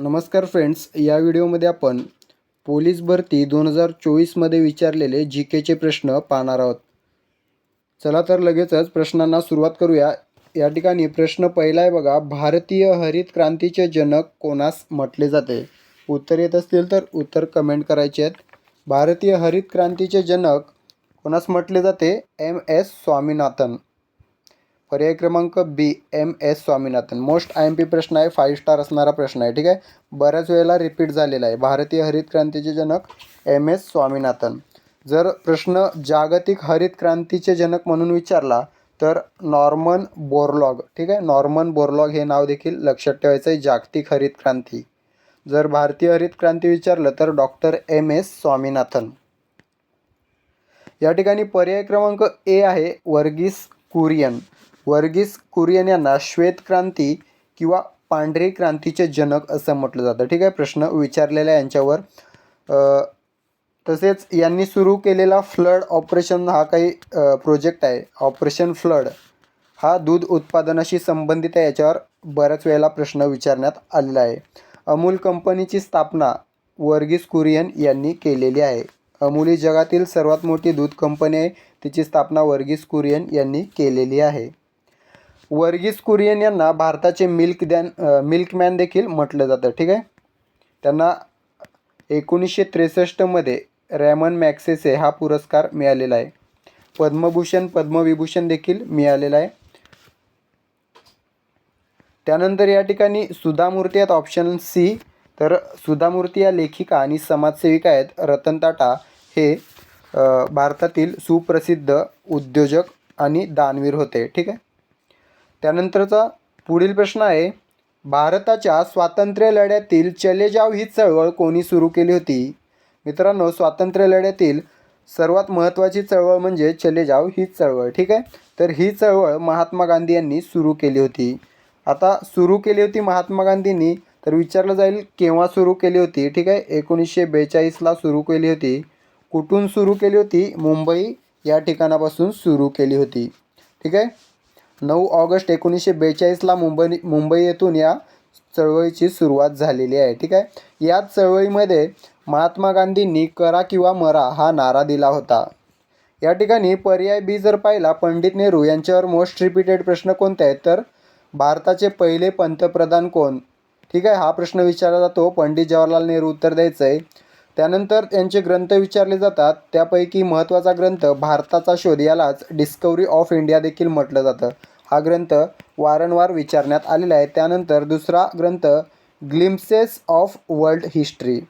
नमस्कार फ्रेंड्स या व्हिडिओमध्ये आपण पोलीस भरती दोन हजार चोवीसमध्ये विचारलेले जी केचे प्रश्न पाहणार आहोत. चला तर लगेचच प्रश्नांना सुरुवात करूया. या ठिकाणी प्रश्न पहिला आहे बघा भारतीय हरित क्रांतीचे जनक कोणास म्हटले जाते? उत्तर येत असतील तर उत्तर कमेंट करायचे आहेत. भारतीय हरित क्रांतीचे जनक कोणास म्हटले जाते? M S Swaminathan. पर्याय क्रमांक B M S Swaminathan. Most I M P प्रश्न आहे फाईव्ह स्टार असणारा प्रश्न आहे ठीक आहे? बऱ्याच वेळेला रिपीट झालेला आहे. भारतीय हरित क्रांतीचे जनक एम एस स्वामीनाथन. जर प्रश्न जागतिक हरित क्रांतीचे जनक म्हणून विचारला तर नॉर्मन बोरलॉग ठीक आहे? नॉर्मन बोरलॉग हे नाव देखील लक्षात ठेवायचं आहे जागतिक हरित क्रांती. जर भारतीय हरित क्रांती विचारलं तर डॉक्टर एम एस स्वामीनाथन. या ठिकाणी पर्याय क्रमांक ए आहे वर्गीस कुरियन. वर्गीस कुरियन यांना श्वेत क्रांती किंवा पांढरी क्रांतीचे जनक असं म्हटलं जातं. ठीक आहे? प्रश्न विचारलेला यांच्यावर. तसेच यांनी सुरू केलेला फ्लड ऑपरेशन हा काही प्रोजेक्ट आहे. Operation flood. हा दूध उत्पादनाशी संबंधित आहे याच्यावर बऱ्याच वेळेला प्रश्न विचारण्यात आलेला आहे. अमूल कंपनीची स्थापना वर्गीस कुरियन यांनी केलेली आहे. अमूल ही जगातील सर्वात मोठी दूध कंपनी आहे. तिची स्थापना वर्गीस कुरियन यांनी केलेली आहे. वर्गीस कुरियन यांना भारताचे मिल्क दॅन मिल्कमॅन देखील म्हटलं जातं. ठीक आहे? त्यांना एकोणीसशे त्रेसष्टमध्ये रॅमन मॅक्सेसे हा पुरस्कार मिळालेला आहे. पद्मभूषण पद्मविभूषण देखील मिळालेला आहे. त्यानंतर या ठिकाणी सुधा मूर्ती आहेत ऑप्शन सी. तर सुधा मूर्ती या लेखिका आणि समाजसेविका आहेत रतन टाटा हे भारतातील सुप्रसिद्ध उद्योजक आणि दानवीर होते. ठीक आहे? त्यानंतरचा पुढील प्रश्न आहे भारताच्या स्वातंत्र्य लढ्यातील चले जाव ही चळवळ कोणी सुरू केली होती? मित्रांनो स्वातंत्र्य लढ्यातील सर्वात महत्त्वाची चळवळ म्हणजे चले जाव ही चळवळ ठीक आहे? तर ही चळवळ महात्मा गांधी यांनी सुरू केली होती. आता सुरू केली होती महात्मा गांधींनी तर विचारलं जाईल केव्हा सुरू केली होती ठीक आहे? एकोणीसशे बेचाळीसला सुरू केली होती. कुठून सुरू केली होती? मुंबई या ठिकाणापासून सुरू केली होती ठीक आहे? नऊ ऑगस्ट एकोणीसशे बेचाळीसला मुंबई मुंबई येथून या चळवळीची सुरुवात झालेली आहे. ठीक आहे? याच चळवळीमध्ये महात्मा गांधींनी करा किंवा मरा हा नारा दिला होता. या ठिकाणी पर्याय बी जर पाहिला पंडित नेहरू यांच्यावर मोस्ट रिपीटेड प्रश्न कोणते आहेत? तर भारताचे पहिले पंतप्रधान कोण? ठीक आहे? हा प्रश्न विचारला जातो. पंडित जवाहरलाल नेहरू उत्तर द्यायचं आहे त्यानंतर त्यांचे ग्रंथ विचारले जातात. त्यापैकी महत्त्वाचा ग्रंथ भारताचा शोध यालाच डिस्कवरी ऑफ इंडिया देखील म्हटलं जातं. हा ग्रंथ वारंवार विचारण्यात आलेला आहे. त्यानंतर दुसरा ग्रंथ ग्लिम्सेस ऑफ वर्ल्ड हिस्ट्री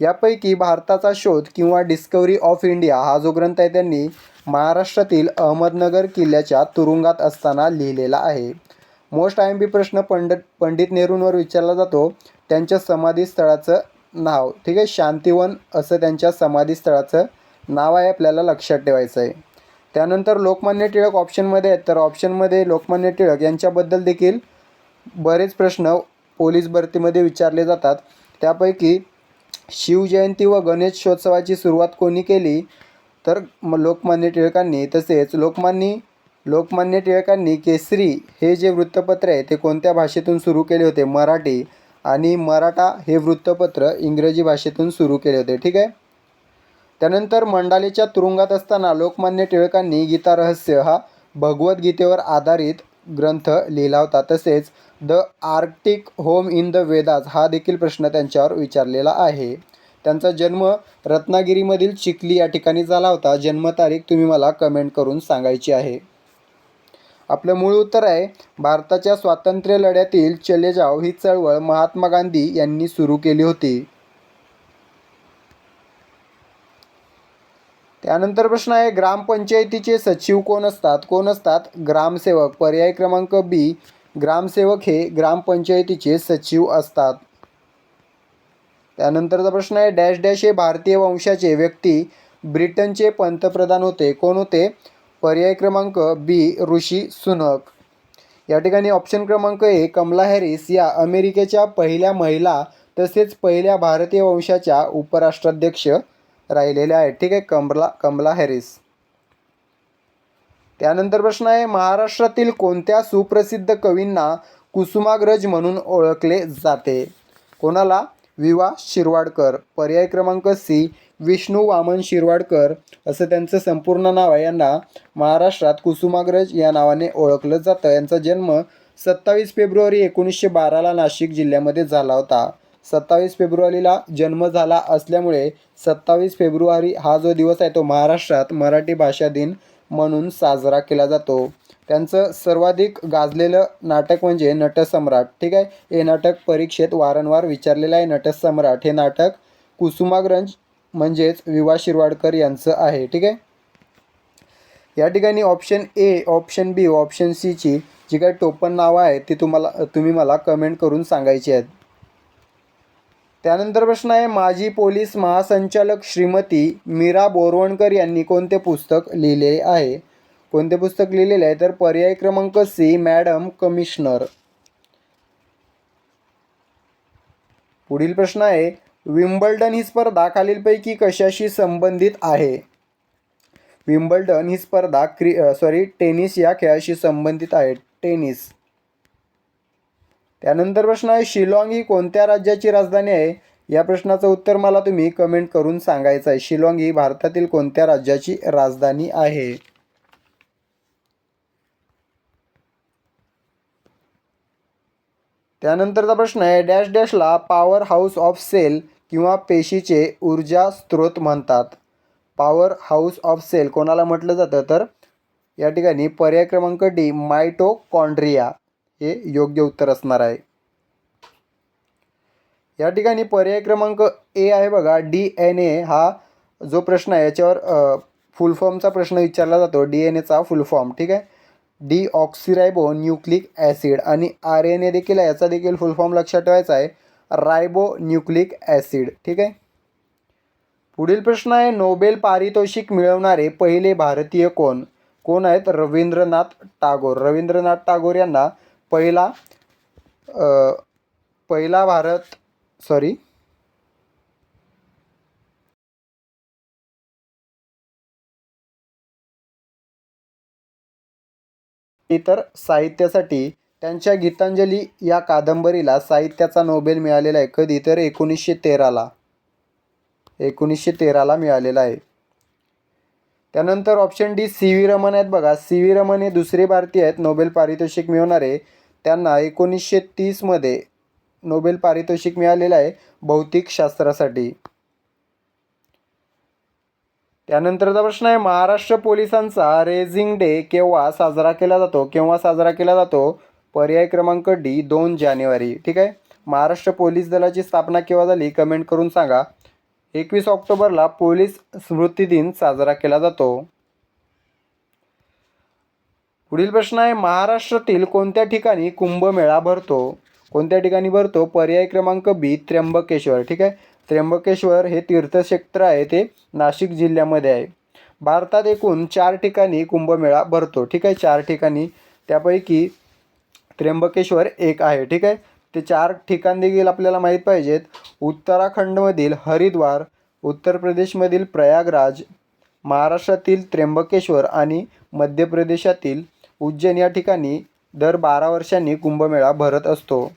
यापैकी भारताचा शोध किंवा डिस्कवरी ऑफ इंडिया हा जो ग्रंथ आहे त्यांनी महाराष्ट्रातील अहमदनगर किल्ल्याच्या तुरुंगात असताना लिहिलेला आहे. मोस्ट आय एम बी प्रश्न पंडित पंडित नेहरूंवर विचारला जातो. त्यांच्या समाधीस्थळाचं नाव. ठीक आहे? शांतिवन असं त्यांच्या समाधीस्थळाचं नाव आहे आपल्याला लक्षात ठेवायचं आहे. त्यानंतर लोकमान्य टिळक ऑप्शनमध्ये आहेत. तर ऑप्शनमध्ये लोकमान्य टिळक यांच्याबद्दल देखील बरेच प्रश्न पोलीस भरतीमध्ये विचारले जातात. त्यापैकी शिवजयंती व गणेशोत्सवाची सुरुवात कोणी केली? तर म लोकमान्य टिळकांनी. तसेच लोकमान्य लोकमान्य टिळकांनी केसरी हे जे वृत्तपत्र आहे ते कोणत्या भाषेतून सुरू केले होते? मराठी. आणि मराठा हे वृत्तपत्र इंग्रजी भाषेतून सुरू केले होते. ठीक आहे? त्यानंतर मंडालेच्या तुरुंगात असताना लोकमान्य टिळकांनी गीता रहस्य हा भगवद्गीतेवर आधारित ग्रंथ लिहिला होता. तसेच the Arctic home in the Vedas हा देखील प्रश्न त्यांच्यावर विचारलेला आहे. त्यांचा जन्म रत्नागिरीमधील चिखली या ठिकाणी झाला होता. जन्मतारीख तुम्ही मला कमेंट करून सांगायची आहे. आपलं मूळ उत्तर आहे भारताच्या स्वातंत्र्य लढ्यातील चले जाव ही चळवळ महात्मा गांधी यांनी सुरू केली होती. त्यानंतर प्रश्न आहे ग्रामपंचायतीचे सचिव कोण असतात? कोण असतात? ग्रामसेवक. पर्याय क्रमांक बी ग्रामसेवक हे ग्रामपंचायतीचे सचिव असतात. त्यानंतरचा प्रश्न आहे डॅश डॅश हे भारतीय वंशाचे व्यक्ती ब्रिटनचे पंतप्रधान होते. कोण होते? पर्याय क्रमांक बी ऋषी सुनक. या ठिकाणी ऑप्शन क्रमांक ए कमला हॅरिस या अमेरिकेच्या पहिल्या महिला तसेच पहिल्या भारतीय वंशाच्या उपराष्ट्राध्यक्ष राहिलेल्या आहेत. ठीक आहे कमला कमला हॅरिस. त्यानंतर प्रश्न आहे महाराष्ट्रातील कोणत्या सुप्रसिद्ध कवींना कुसुमाग्रज म्हणून ओळखले जाते? कोणाला? विवा शिरवाडकर. पर्याय क्रमांक सी विष्णू वामन शिरवाडकर असं त्यांचं संपूर्ण नाव आहे. यांना महाराष्ट्रात कुसुमाग्रज या नावाने ओळखलं जातं. यांचा जन्म सत्तावीस फेब्रुवारी एकोणीसशे बाराला नाशिक जिल्ह्यामध्ये झाला होता. सत्तावीस फेब्रुवारीला जन्म झाला असल्यामुळे सत्तावीस फेब्रुवारी हा जो दिवस आहे तो महाराष्ट्रात मराठी भाषा दिन म्हणून साजरा केला जातो. त्यांचं सर्वाधिक गाजलेलं नाटक म्हणजे नटसम्राट. ठीक आहे? हे नाटक परीक्षेत वारंवार विचारलेलं आहे. नटसम्राट हे नाटक कुसुमाग्रज म्हणजेच विवा शिरवाडकर यांचं आहे ठीक आहे? या ठिकाणी option A option B option सीची जी काही टोपण नावं आहेत ती तुम्हाला तुम्ही मला कमेंट करून सांगायची आहेत. त्यानंतर प्रश्न आहे माजी पोलीस महासंचालक श्रीमती मीरा बोरवणकर यांनी कोणते पुस्तक लिहिले आहे? कोणते पुस्तक लिहिलेले आहे? तर पर्याय क्रमांक सी मॅडम कमिशनर. पुढील प्रश्न आहे विम्बल्डन ही स्पर्धा खालीलपैकी कशाशी संबंधित आहे? विम्बल्डन ही स्पर्धा क्रि सॉरी टेनिस या खेळाशी संबंधित आहे. टेनिस. त्यानंतर प्रश्न आहे शिलाँग ही कोणत्या राज्याची राजधानी आहे? या प्रश्नाचं उत्तर मला तुम्ही कमेंट करून सांगायचं आहे. शिलाँग ही भारतातील कोणत्या राज्याची राजधानी आहे? त्यानंतरचा प्रश्न आहे डॅश डॅशला पॉवर हाऊस ऑफ सेल किंवा पेशीचे ऊर्जा स्रोत म्हणतात. पॉवर हाऊस ऑफ सेल कोणाला म्हटलं जातं? तर या ठिकाणी पर्याय क्रमांक डी मायटोकॉन्ड्रिया हे योग्य उत्तर असणार आहे. या ठिकाणी पर्याय क्रमांक ए आहे बघा. डी एन ए हा जो प्रश्न आहे याच्यावर फुल फॉर्मचा प्रश्न विचारला जातो. डी एन एचा फुल फॉर्म ठीक आहे? डी ऑक्सिरायबो न्यूक्लिक ॲसिड आणि आर एन ए देखील आहे. याचा देखील फुल फॉर्म लक्षात ठेवायचा आहे. Ribonucleic acid. ठीक आहे? पुढील प्रश्न आहे नोबेल पारितोषिक मिळवणारे पहिले भारतीय कोण? कोण आहेत? रवींद्रनाथ टागोर. रवींद्रनाथ टागोर यांना पहिला पहिला भारत सॉरी इतर साहित्यासाठी त्यांच्या गीतांजली या कादंबरीला साहित्याचा नोबेल मिळालेला आहे. कधी? तर एकोणीसशे तेराला. एकोणीसशे तेराला मिळालेला आहे. त्यानंतर option D C V Raman आहेत बघा. सी व्ही रमन हे दुसरे भारतीय आहेत. नोबेल पारितोषिक मिळवणारे त्यांना एकोणीसशे तीसमध्ये नोबेल पारितोषिक मिळालेलं आहे भौतिकशास्त्रासाठी त्यानंतरचा प्रश्न आहे महाराष्ट्र पोलिसांचा रेझिंग डे केव्हा साजरा केला जातो? केव्हा साजरा केला जातो? पर्याय क्रमांक डी दोन जानेवारी. ठीक आहे? महाराष्ट्र पोलीस दलाची स्थापना केव्हा झाली कमेंट करून सांगा. एकवीस ऑक्टोबरला पोलीस स्मृती दिन साजरा केला जातो. पुढील प्रश्न आहे महाराष्ट्रातील कोणत्या ठिकाणी कुंभमेळा भरतो? कोणत्या ठिकाणी भरतो? पर्याय क्रमांक बी त्र्यंबकेश्वर. ठीक आहे? त्र्यंबकेश्वर हे तीर्थक्षेत्र आहे ते नाशिक जिल्ह्यामध्ये आहे. भारतात एकूण चार ठिकाणी कुंभमेळा भरतो. ठीक आहे? चार ठिकाणी. त्यापैकी त्र्यंबकेश्वर एक आहे ठीक आहे? ते चार ठिकाण देखील आपल्याला माहीत पाहिजेत. उत्तराखंडमधील हरिद्वार उत्तर प्रदेशमधील प्रयागराज महाराष्ट्रातील त्र्यंबकेश्वर आणि मध्य प्रदेशातील उज्जैन या ठिकाणी दर बारा वर्षांनी कुंभमेळा भरत असतो.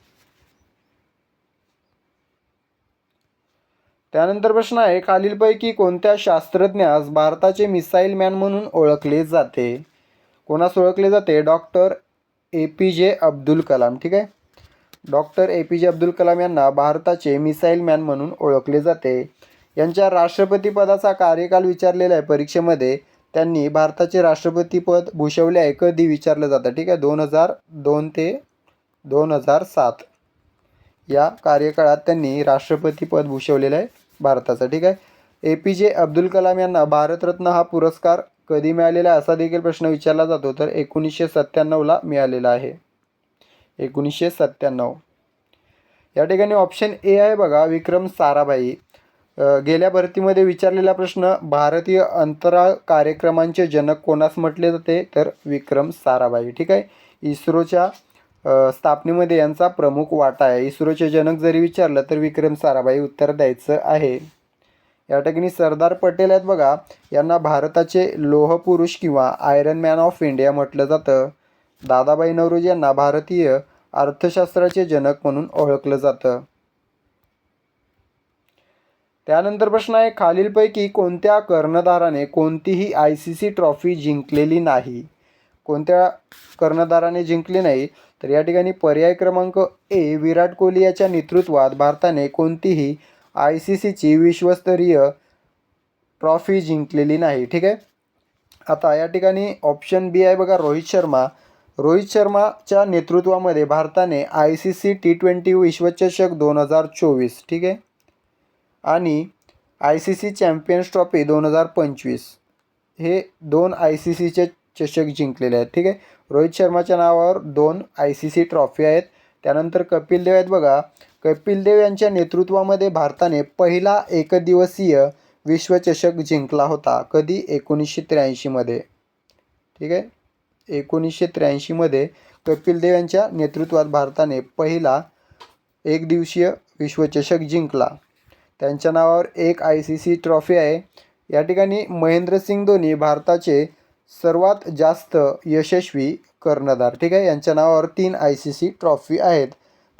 त्यानंतर प्रश्न आहे खालीलपैकी कोणत्या शास्त्रज्ञास भारताचे मिसाईल मॅन म्हणून ओळखले जाते? कोणास ओळखले जाते? डॉक्टर ए पी जे अब्दुल कलाम ठीक आहे? डॉक्टर ए पी जे अब्दुल कलाम यांना भारताचे मिसाईल मॅन म्हणून ओळखले जाते. यांच्या राष्ट्रपतीपदाचा कार्यकाल विचारलेला आहे परीक्षेमध्ये. त्यांनी भारताचे राष्ट्रपतीपद भूषवले आहे कधी विचारलं जातं ठीक आहे? दोन हजार दोन ते दोन हजार सात. या कार्यकाळात त्यांनी राष्ट्रपतीपद भूषवलेलं आहे भारताचं ठीक आहे? ए पी जे अब्दुल कलाम यांना भारतरत्न हा पुरस्कार कधी मिळालेला असा देखील प्रश्न विचारला जातो तर एकोणीसशे सत्त्याण्णवला मिळालेला आहे. एकोणीसशे सत्त्याण्णव. या ठिकाणी ऑप्शन ए आहे बघा विक्रम साराभाई. गेल्या भरतीमध्ये विचारलेला प्रश्न भारतीय अंतराळ कार्यक्रमांचे जनक कोणास म्हटले जाते? तर विक्रम साराभाई. ठीक आहे? इस्रोच्या स्थापनेमध्ये यांचा प्रमुख वाटा आहे. इस्रोचे जनक जरी विचारलं तर विक्रम साराभाई उत्तर द्यायचं आहे. या ठिकाणी सरदार पटेल आहेत बघा. यांना भारताचे लोहपुरुष किंवा आयरन मॅन ऑफ इंडिया म्हटलं जातं. दादाबाई नवरोजी यांना भारतीय अर्थशास्त्राचे जनक म्हणून ओळखलं जातं. त्यानंतर प्रश्न आहे खालीलपैकी कोणत्या कर्णधाराने कोणतीही आय सी सी ट्रॉफी जिंकलेली नाही? कोणत्या कर्णधाराने जिंकली नाही? तर या ठिकाणी पर्याय क्रमांक ए विराट कोहली याच्या नेतृत्वात भारताने कोणतीही आय सी सीची विश्वस्तरीय ट्रॉफी जिंकलेली नाही. ठीक आहे? आता या ठिकाणी ऑप्शन बी आहे बघा रोहित शर्मा. रोहित शर्माच्या नेतृत्वामध्ये भारताने I C C T twenty विश्वचषक दोन हजार चोवीस ठीक आहे? आणि I C C champions trophy दोन हजार पंचवीस हे दोन आय सी सीचे चषक जिंकलेले आहेत ठीक आहे? रोहित शर्माच्या नावावर दोन आय सी सी ट्रॉफी आहेत. त्यानंतर कपिल देव आहेत बघा. कपिल देव यांच्या नेतृत्वामध्ये भारताने पहिला एकदिवसीय विश्वचषक जिंकला होता कधी? एकोणीसशे त्र्याऐंशीमध्ये ठीक आहे? एकोणीसशे त्र्याऐंशीमध्ये कपिल देव यांच्या नेतृत्वात भारताने पहिला एक दिवसीय विश्वचषक जिंकला. त्यांच्या नावावर एक आय सी सी ट्रॉफी आहे. या ठिकाणी महेंद्रसिंग धोनी भारताचे सर्वात जास्त यशस्वी कर्णधार. ठीक आहे? यांच्या नावावर तीन आय सी सी ट्रॉफी आहेत.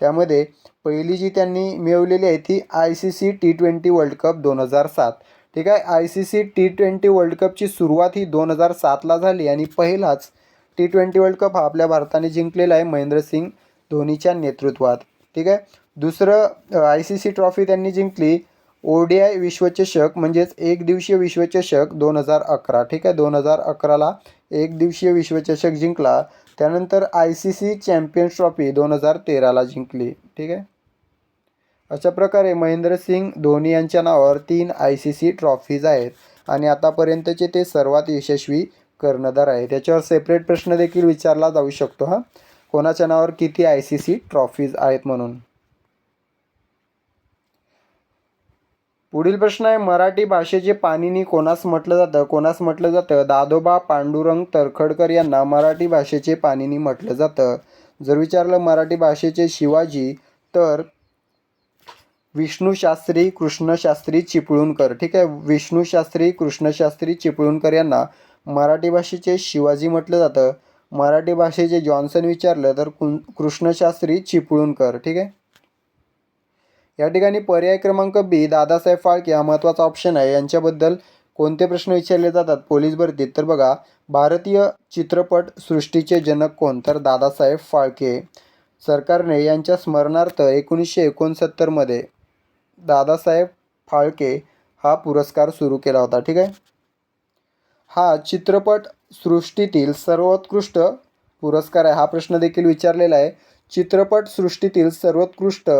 त्यामध्ये पहिली जी त्यांनी मिळवलेली आहे ती I C C T twenty world cup दोन हजार सात. ठीक आहे? I C C T twenty world कपची सुरुवात ही दोन हजार सातला झाली आणि पहिलाच टी ट्वेंटी वर्ल्ड कप हा आपल्या भारताने जिंकलेला आहे महेंद्रसिंग धोनीच्या नेतृत्वात. ठीक आहे? दुसरं आय सी सी ट्रॉफी त्यांनी जिंकली. ओ डी आय विश्वचषक म्हणजेच एक दिवसीय विश्वचषक दोन हजार अकरा. ठीक आहे? दोन हजार अकराला एक दिवसीय विश्वचषक जिंकला. त्यानंतर I C C champions trophy दोन हजार तेराला जिंकली. ठीक आहे? अशा प्रकारे महेंद्रसिंग धोनी यांच्या नावावर तीन आय सी सी ट्रॉफीज आहेत आणि आतापर्यंतचे ते सर्वात यशस्वी कर्णधार आहे त्याच्यावर सेपरेट प्रश्न देखील विचारला जाऊ शकतो हा. कोणाच्या नावावर किती आय सी सी ट्रॉफीज आहेत म्हणून? पुढील प्रश्न आहे मराठी भाषेचे पाणिनी कोणास म्हटलं जातं? कोणास म्हटलं जातं? दादोबा पांडुरंग तरखडकर यांना मराठी भाषेचे पाणिनी म्हटलं जातं. जर विचारलं मराठी भाषेचे शिवाजी तर विष्णूशास्त्री कृष्णशास्त्री चिपळूणकर. ठीक आहे विष्णूशास्त्री कृष्णशास्त्री चिपळूणकर यांना मराठी भाषेचे शिवाजी म्हटलं जातं. मराठी भाषेचे जॉन्सन विचारलं तर कृष्णशास्त्री चिपळूणकर. ठीक आहे? या ठिकाणी पर्याय क्रमांक बी दादासाहेब फाळके हा महत्त्वाचा ऑप्शन आहे. यांच्याबद्दल कोणते प्रश्न विचारले जातात? पोलीस भरतीत. तर बघा भारतीय चित्रपट सृष्टीचे जनक कोण? तर दादासाहेब फाळके. सरकारने यांच्या स्मरणार्थ एकोणीसशे एकोणसत्तरमध्ये दादासाहेब फाळके हा पुरस्कार सुरू केला होता. ठीक आहे? हा चित्रपट सृष्टीतील सर्वोत्कृष्ट पुरस्कार आहे. हा प्रश्न देखील विचारलेला आहे. चित्रपट सृष्टीतील सर्वोत्कृष्ट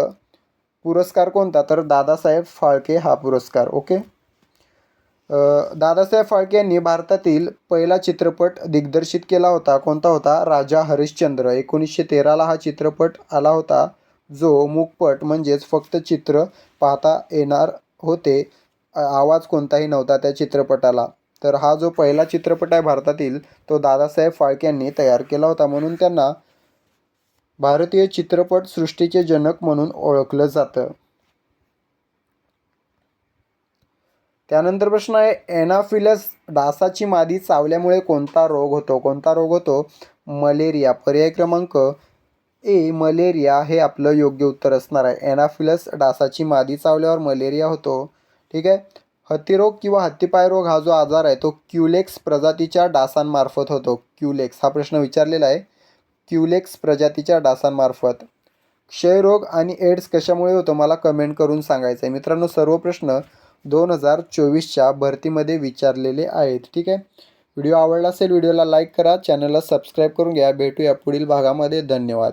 पुरस्कार कोणता? तर दादासाहेब फाळके हा पुरस्कार ओके? दादासाहेब फाळके यांनी भारतातील पहिला चित्रपट दिग्दर्शित केला होता. कोणता होता? राजा हरिश्चंद्र. एकोणीसशे तेराला हा चित्रपट आला होता जो मुखपट म्हणजेच फक्त चित्र पाहता येणार होते आवाज कोणताही नव्हता त्या चित्रपटाला. तर हा जो पहिला चित्रपट आहे भारतातील तो दादासाहेब फाळके यांनी तयार केला होता. म्हणून त्यांना भारतीय चित्रपट सृष्टीचे जनक म्हणून ओळखलं जातं. त्यानंतर प्रश्न आहे एनाफिलस डासाची मादी चावल्यामुळे कोणता रोग होतो? कोणता रोग होतो? मलेरिया. पर्याय क्रमांक ए मलेरिया. हे आपलं योग्य उत्तर असणार आहे. एनाफिलस डासाची मादी चावल्यावर मलेरिया होतो. ठीक आहे? हत्तीरोग किंवा हत्तीपाय रोग हा जो आजार आहे तो क्युलेक्स प्रजातीच्या डासांमार्फत होतो. क्युलेक्स. हा प्रश्न विचारलेला आहे. क्युलेक्स प्रजातीच्या डासांमार्फत. क्षयरोग आणि एड्स कशामुळे होतो मला कमेंट करून सांगायचं आहे मित्रांनो सर्व प्रश्न दोन हजार चोवीसच्या भरतीमध्ये विचारलेले आहेत. ठीक आहे? व्हिडिओ आवडला असेल व्हिडिओला लाईक करा. चॅनलला सबस्क्राईब करून घ्या. भेटूया पुढील भागामध्ये. धन्यवाद.